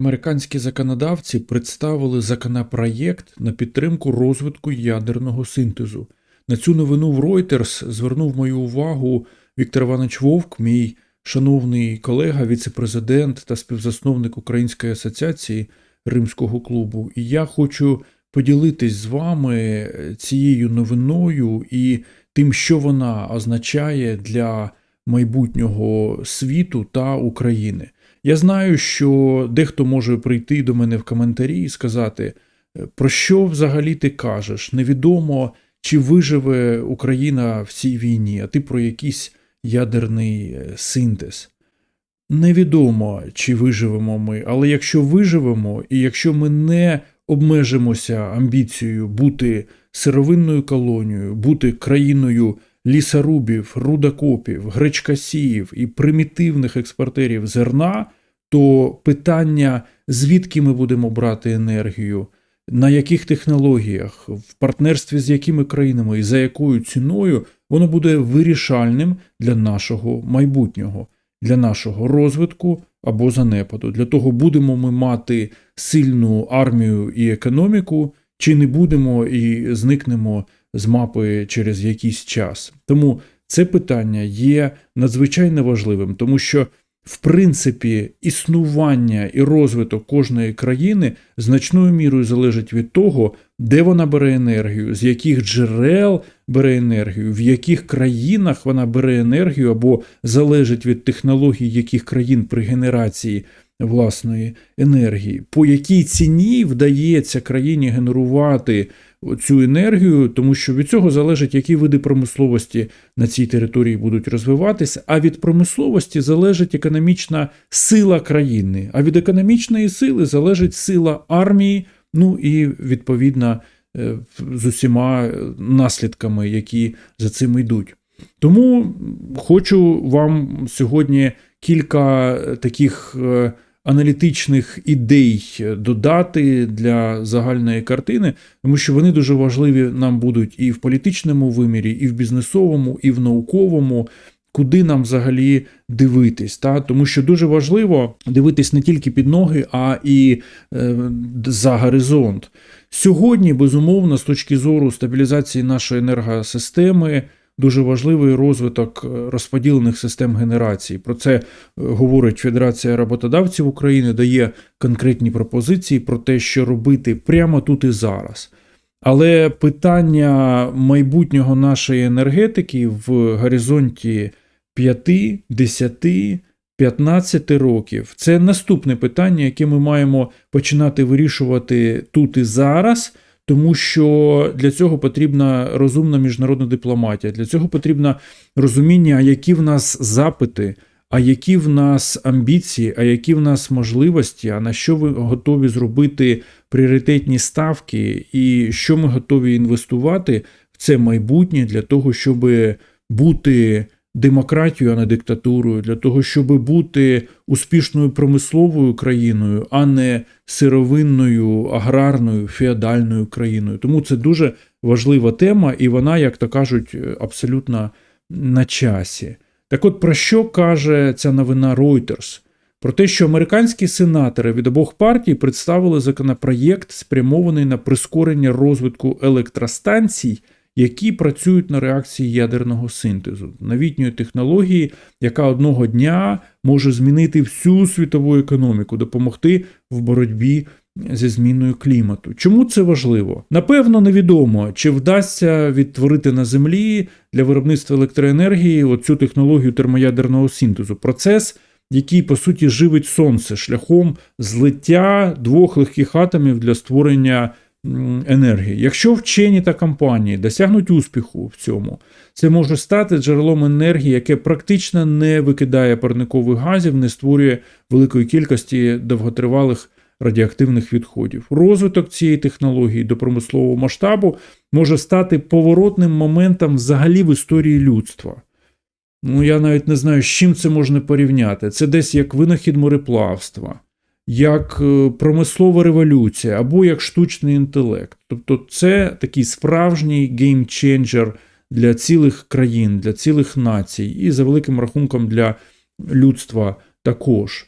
Американські законодавці представили законопроєкт на підтримку розвитку ядерного синтезу. На цю новину в Reuters звернув мою увагу Віктор Іванович Вовк, мій шановний колега, віцепрезидент та співзасновник Української асоціації Римського клубу. І я хочу поділитись з вами цією новиною і тим, що вона означає для майбутнього світу та України. Я знаю, що дехто може прийти до мене в коментарі і сказати, про що взагалі ти кажеш? Невідомо, чи виживе Україна в цій війні, а ти про якийсь ядерний е, синтез. Невідомо, чи виживемо ми, але якщо виживемо, і якщо ми не обмежимося амбіцією бути сировинною колонією, бути країною лісорубів, рудокопів, гречкасіїв і примітивних експортерів зерна, то питання, звідки ми будемо брати енергію, на яких технологіях, в партнерстві з якими країнами і за якою ціною, воно буде вирішальним для нашого майбутнього, для нашого розвитку або занепаду. Для того, будемо ми мати сильну армію і економіку, чи не будемо і зникнемо з мапи через якийсь час. Тому це питання є надзвичайно важливим, тому що, в принципі, існування і розвиток кожної країни значною мірою залежить від того, де вона бере енергію, з яких джерел бере енергію, в яких країнах вона бере енергію, або залежить від технологій яких країн при генерації власної енергії, по якій ціні вдається країні генерувати цю енергію, тому що від цього залежить, які види промисловості на цій території будуть розвиватися, а від промисловості залежить економічна сила країни, а від економічної сили залежить сила армії, ну і відповідно е, з усіма наслідками, які за цим йдуть. Тому хочу вам сьогодні кілька таких. Е, аналітичних ідей додати для загальної картини, тому що вони дуже важливі нам будуть і в політичному вимірі, і в бізнесовому, і в науковому. Куди нам взагалі дивитись, та тому що дуже важливо дивитись не тільки під ноги, а і е, за горизонт. Сьогодні, безумовно, з точки зору стабілізації нашої енергосистеми, дуже важливий розвиток е, розподілених систем генерації. Про це е, говорить Федерація роботодавців України, дає конкретні пропозиції про те, що робити прямо тут і зараз. Але питання майбутнього нашої енергетики в горизонті 5, 10, 15 років це наступне питання, яке ми маємо починати вирішувати тут і зараз тому що для цього потрібна розумна міжнародна дипломатія, для цього потрібно розуміння, які в нас запити, а які в нас амбіції, а які в нас можливості, а на що ви готові зробити пріоритетні ставки, і що ми готові інвестувати в це майбутнє для того, щоб бути демократію, а не диктатурою, для того, щоб бути успішною промисловою країною, а не сировинною, аграрною, феодальною країною. Тому це дуже важлива тема, і вона, як то кажуть, абсолютно на часі. Так от про що каже ця новина Reuters? Про те, що американські сенатори від обох партій представили законопроєкт, спрямований на прискорення розвитку електростанцій які працюють на реакції ядерного синтезу, новітньої технології, яка одного дня може змінити всю світову економіку, допомогти в боротьбі зі зміною клімату. Чому це важливо? Напевно, невідомо, чи вдасться відтворити на землі для виробництва електроенергії оцю технологію термоядерного синтезу. Процес. Який, по суті, живить сонце шляхом злиття двох легких атомів для створення енергії. Якщо вчені та компанії досягнуть успіху в цьому, це може стати джерелом енергії, яке практично не викидає парникових газів, не створює великої кількості довготривалих радіоактивних відходів. Розвиток цієї технології до промислового масштабу може стати поворотним моментом взагалі в історії людства. Ну, я навіть не знаю, з чим це можна порівняти. Це десь як винахід мореплавства як е, промислова революція або як штучний інтелект. Тобто це такий справжній геймченджер для цілих країн, для цілих націй, і за великим рахунком для людства також.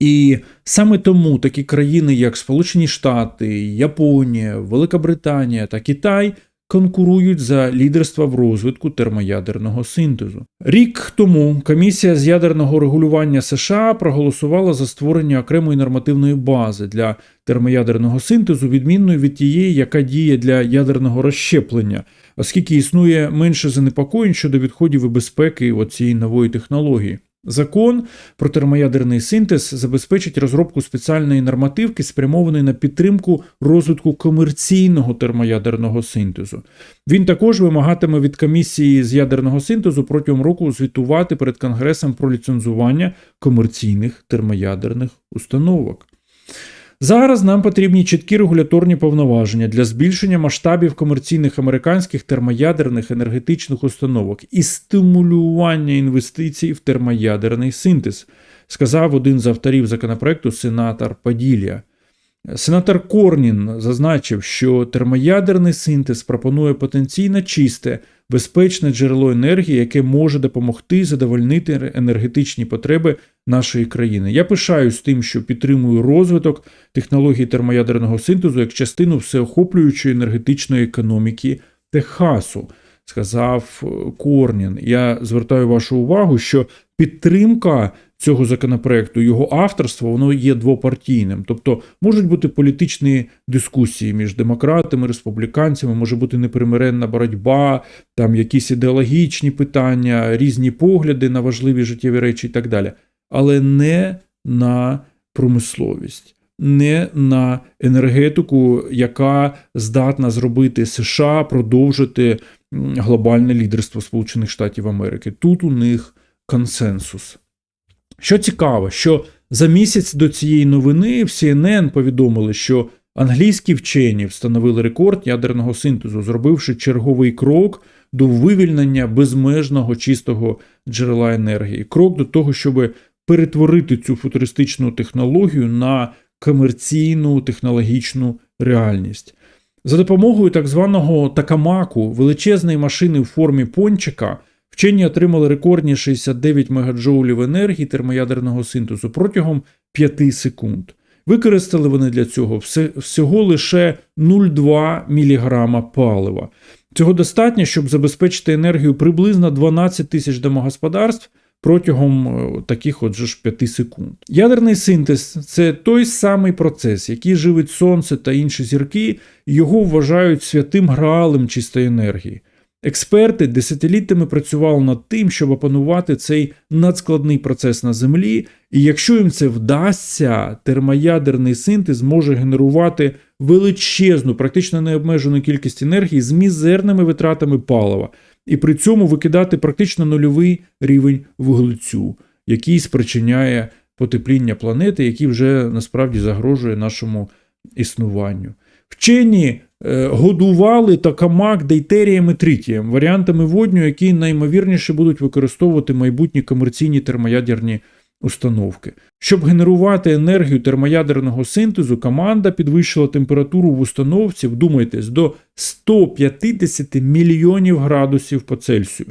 І саме тому такі країни, як Сполучені Штати, Японія, Велика Британія та Китай конкурують за лідерство в розвитку термоядерного синтезу. Рік тому комісія з ядерного регулювання США проголосувала за створення окремої нормативної бази для термоядерного синтезу, відмінної від тієї, яка діє для ядерного розщеплення, оскільки існує менше занепокоєнь щодо відходів і безпеки цієї нової технології. Закон про термоядерний синтез забезпечить розробку спеціальної нормативки, спрямованої на підтримку розвитку комерційного термоядерного синтезу. Він також вимагатиме від комісії з ядерного синтезу протягом року звітувати перед Конгресом про ліцензування комерційних термоядерних установок. Зараз нам потрібні чіткі регуляторні повноваження для збільшення масштабів комерційних американських термоядерних енергетичних установок і стимулювання інвестицій в термоядерний синтез, сказав один з авторів законопроекту сенатор Паділля. Сенатор Корнін зазначив, що термоядерний синтез пропонує потенційно чисте, безпечне джерело енергії, яке може допомогти задовольнити енергетичні потреби нашої країни. Я пишаюсь тим, що підтримую розвиток технології термоядерного синтезу як частину всеохоплюючої енергетичної економіки Техасу, сказав Корнін. Я звертаю вашу увагу, що підтримка цього законопроекту, його авторство, воно є двопартійним. Тобто можуть бути політичні дискусії між демократами, республіканцями, може бути непримиренна боротьба, там якісь ідеологічні питання, різні погляди на важливі життєві речі і так далі, але не на промисловість. Не на енергетику, яка здатна зробити США, продовжити глобальне лідерство Сполучених Штатів Америки. Тут у них консенсус. Що цікаво, що за місяць до цієї новини в CNN повідомили, що англійські вчені встановили рекорд ядерного синтезу, зробивши черговий крок до вивільнення безмежного чистого джерела енергії, крок до того, щоб перетворити цю футуристичну технологію на комерційну технологічну реальність. За допомогою так званого такамаку, величезної машини в формі пончика. Вчені отримали рекордні 69 мегаджоулів енергії термоядерного синтезу протягом 5 секунд. Використали вони для цього всього лише 0,2 мг палива. Цього достатньо, щоб забезпечити енергію приблизно 12 тисяч домогосподарств протягом е, таких от же ж 5 секунд. Ядерний синтез це той самий процес, який живить сонце та інші зірки, його вважають святим граалем чистої енергії. Експерти десятиліттями працювали над тим, щоб опанувати цей надскладний процес на землі, і якщо їм це вдасться, термоядерний синтез може генерувати величезну, практично необмежену кількість енергії з мізерними витратами палива, і при цьому викидати практично нульовий рівень вуглецю, який спричиняє потепління планети, який вже насправді загрожує нашому існуванню. Вчені е, годували такамак дейтерієм і тритієм, варіантами водню, які наймовірніше будуть використовувати майбутні комерційні термоядерні установки. Щоб генерувати енергію термоядерного синтезу, команда підвищила температуру в установці, вдумайтесь, до 150 мільйонів градусів по Цельсію.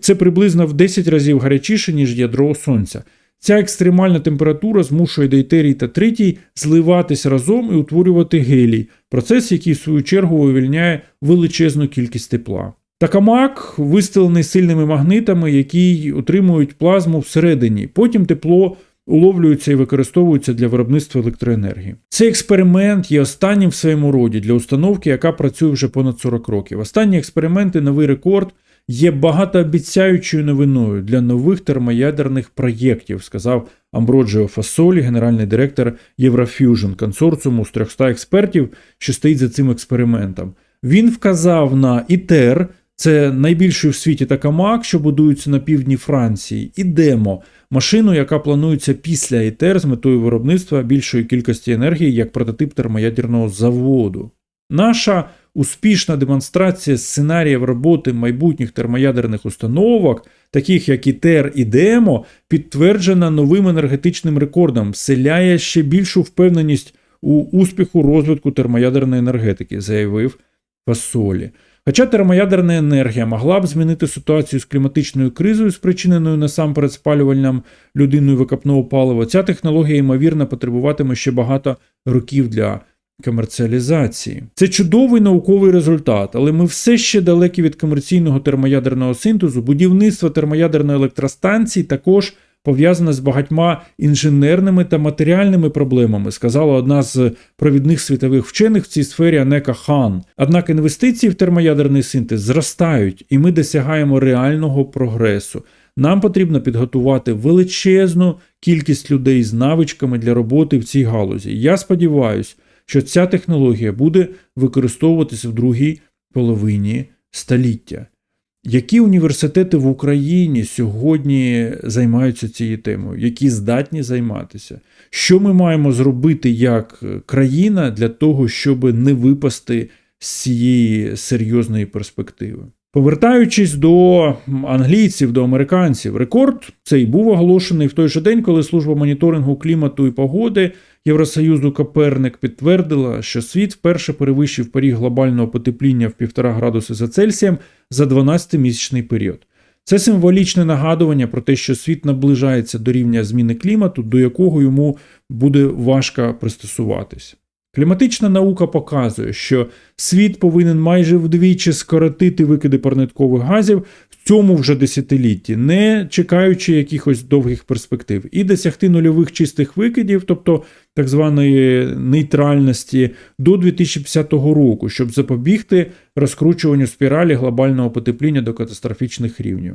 Це приблизно в 10 разів гарячіше, ніж ядро Сонця. Ця екстремальна температура змушує дейтерій та тритій зливатись разом і утворювати гелій, процес, який в свою чергу вивільняє величезну кількість тепла. Такамак вистелений сильними магнитами, які утримують плазму всередині. Потім тепло уловлюється і використовується для виробництва електроенергії. Цей експеримент є останнім в своєму роді для установки, яка працює вже понад 40 років. Останні експерименти, новий рекорд є багатообіцяючою новиною для нових термоядерних проєктів, сказав Амброджіо Фасолі, генеральний директор Єврофюжн, консорціуму з 300 експертів, що стоїть за цим експериментом. Він вказав на ІТЕР, це найбільший в світі такамак, що будується на півдні Франції, і Демо, машину, яка планується після ІТЕР з метою виробництва більшої кількості енергії як прототип термоядерного заводу. Наша успішна демонстрація сценаріїв роботи майбутніх термоядерних установок, таких як ІТЕР і ДЕМО, підтверджена новим енергетичним рекордом, вселяє ще більшу впевненість у успіху розвитку термоядерної енергетики, заявив Фасолі. Хоча термоядерна енергія могла б змінити ситуацію з кліматичною кризою, спричиненою насамперед спалюванням людиною викопного палива, ця технологія, ймовірно, потребуватиме ще багато років для комерціалізації. Це чудовий науковий результат, але ми все ще далекі від комерційного термоядерного синтезу. Будівництво термоядерної електростанції також пов'язане з багатьма інженерними та матеріальними проблемами, сказала одна з провідних світових вчених в цій сфері Анека Хан. Однак інвестиції в термоядерний синтез зростають, і ми досягаємо реального прогресу. Нам потрібно підготувати величезну кількість людей з навичками для роботи в цій галузі. Я сподіваюся, що ця технологія буде використовуватися в другій половині століття. Які університети в Україні сьогодні займаються цією темою, які здатні займатися? Що ми маємо зробити як країна для того, щоб не випасти з цієї серйозної перспективи? Повертаючись до англійців, до американців, рекорд цей був оголошений в той же день, коли служба моніторингу клімату і погоди Євросоюзу Коперник підтвердила, що світ вперше перевищив поріг глобального потепління в 1,5 градуси за Цельсієм за 12-місячний період. Це символічне нагадування про те, що світ наближається до рівня зміни клімату, до якого йому буде важко пристосуватися. Кліматична наука показує, що світ повинен майже вдвічі скоротити викиди парникових газів цьому вже десятилітті, не чекаючи якихось довгих перспектив, і досягти нульових чистих викидів, тобто так званої нейтральності, до 2050 року, щоб запобігти розкручуванню спіралі глобального потепління до катастрофічних рівнів.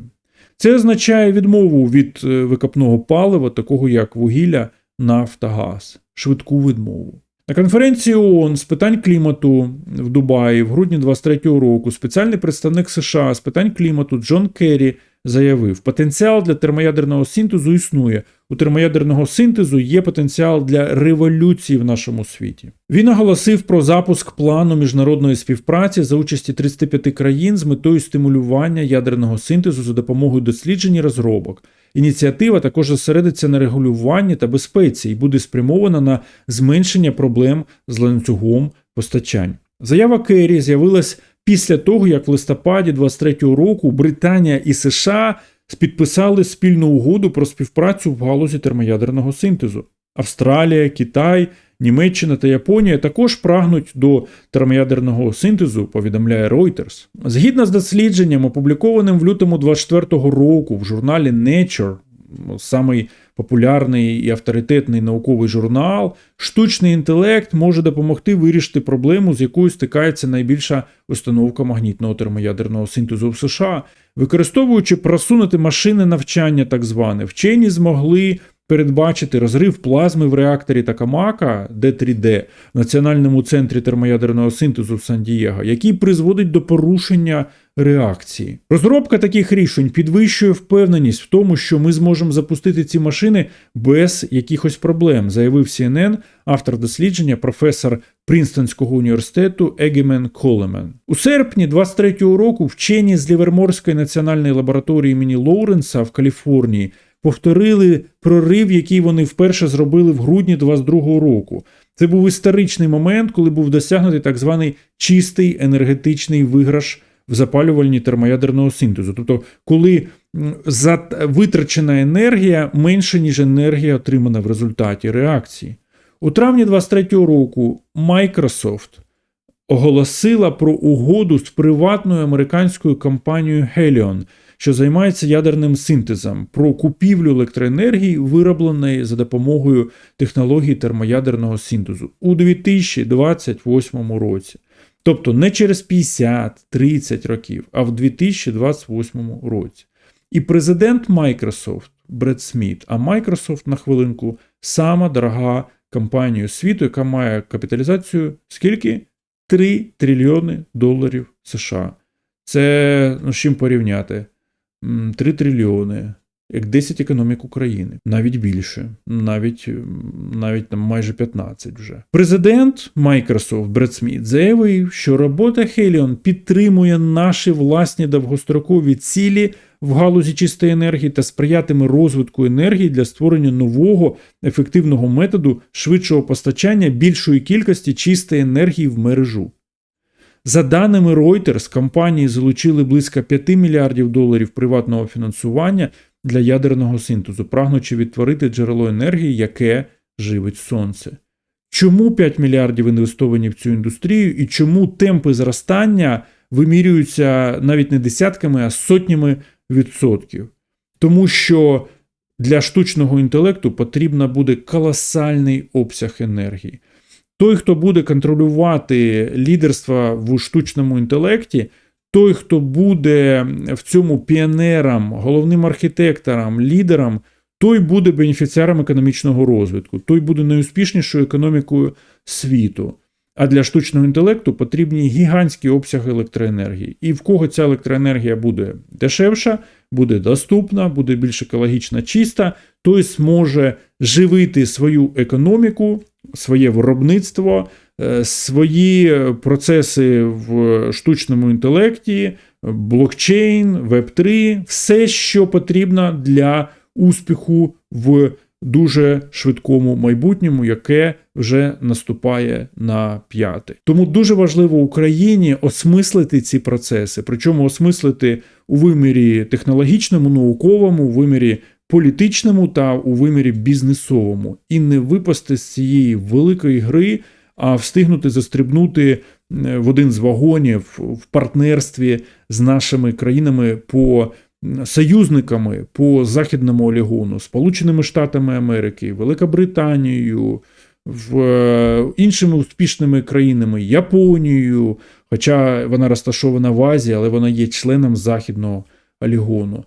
Це означає відмову від е, викопного палива, такого як вугілля, нафта, газ, швидку відмову. На конференції ООН з питань клімату в Дубаї в грудні 23-го року спеціальний представник США з питань клімату Джон Керрі заявив, потенціал для термоядерного синтезу існує. У термоядерного синтезу є потенціал для революції в нашому світі. Він оголосив про запуск плану міжнародної співпраці за участі 35 країн з метою стимулювання ядерного синтезу за допомогою досліджень і розробок. Ініціатива також зосередиться на регулюванні та безпеці і буде спрямована на зменшення проблем з ланцюгом постачань. Заява Керрі з'явилась після того, як в листопаді 23-го року Британія і США підписали спільну угоду про співпрацю в галузі термоядерного синтезу. Австралія, Китай, Німеччина та Японія також прагнуть до термоядерного синтезу, повідомляє Reuters. Згідно з дослідженням, опублікованим в лютому 24-го року в журналі Nature, самий популярний і авторитетний науковий журнал, штучний інтелект може допомогти вирішити проблему, з якою стикається найбільша установка магнітного термоядерного синтезу в США, використовуючи просунути машини навчання, так зване, вчені змогли. Передбачити розрив плазми в реакторі Такамака Д3D в Національному центрі термоядерного синтезу в Сан-Дієго, який призводить до порушення реакції. Розробка таких рішень підвищує впевненість в тому, що ми зможемо запустити ці машини без якихось проблем, заявив CNN, автор дослідження, професор Принстонського університету Егімен Колемен. У серпні 23-го року вчені з Ліверморської національної лабораторії імені Лоуренса в Каліфорнії повторили прорив, який вони вперше зробили в грудні 22-го року. Це був історичний момент, коли був досягнутий так званий чистий енергетичний виграш в запалювальні термоядерного синтезу. Тобто, коли витрачена енергія менше, ніж енергія, отримана в результаті реакції. У травні 23-го року Microsoft оголосила про угоду з приватною американською компанією Helion – що займається ядерним синтезом, про купівлю електроенергії, виробленої за допомогою технології термоядерного синтезу у 2028 році. Тобто не через 50-30 років, а в 2028 році. І президент Microsoft Бред Сміт, а Microsoft на хвилинку сама дорога компанія світу, яка має капіталізацію скільки? 3 трильйони доларів США. Це ну, з чим порівняти? 3 трильйони, як 10 економік України, навіть більше, навіть навіть там майже 15 вже. Президент Microsoft Бред Сміт заявив, що робота Helion підтримує наші власні довгострокові цілі в галузі чистої енергії та сприятиме розвитку енергії для створення нового ефективного методу швидшого постачання більшої кількості чистої енергії в мережу. За даними Reuters, компанії залучили близько 5 мільярдів доларів приватного фінансування для ядерного синтезу, прагнучи відтворити джерело енергії, яке живить сонце. Чому 5 мільярдів інвестовані в цю індустрію і чому темпи зростання вимірюються навіть не десятками, а сотнями відсотків? Тому що для штучного інтелекту потрібна буде колосальний обсяг енергії. Той, хто буде контролювати лідерство в штучному інтелекті, той, хто буде в цьому піонером, головним архітектором, лідером, той буде бенефіціаром економічного розвитку, той буде найуспішнішою економікою світу. А для штучного інтелекту потрібні гігантські обсяги електроенергії. І в кого ця електроенергія буде дешевша, буде доступна, буде більш екологічно чиста, той зможе живити свою економіку, своє виробництво, свої процеси в штучному інтелекті, блокчейн, веб-3, все, що потрібно для успіху в дуже швидкому майбутньому, яке вже наступає на п'яте. Тому дуже важливо Україні осмислити ці процеси, причому осмислити у вимірі технологічному, науковому, у вимірі політичному та у вимірі бізнесовому, і не випасти з цієї великої гри, а встигнути застрибнути е, в один з вагонів в партнерстві з нашими країнами по союзниками по західному олігону, Сполученими Штатами Америки, Великобританією, в е, іншими успішними країнами, Японією, хоча вона розташована в Азії, але вона є членом західного олігону.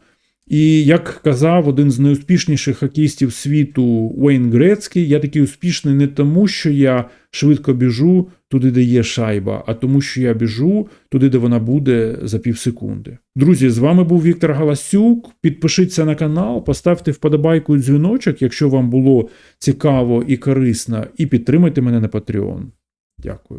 І як казав один з найуспішніших хокеїстів світу Уейн Грецький, я такий успішний не тому, що я швидко біжу туди, де є шайба, а тому, що я біжу туди, де вона буде за півсекунди. Друзі, з вами був Віктор Галасюк. Підпишіться на канал, поставте вподобайку і дзвіночок, якщо вам було цікаво і корисно, і підтримайте мене на Patreon. Дякую.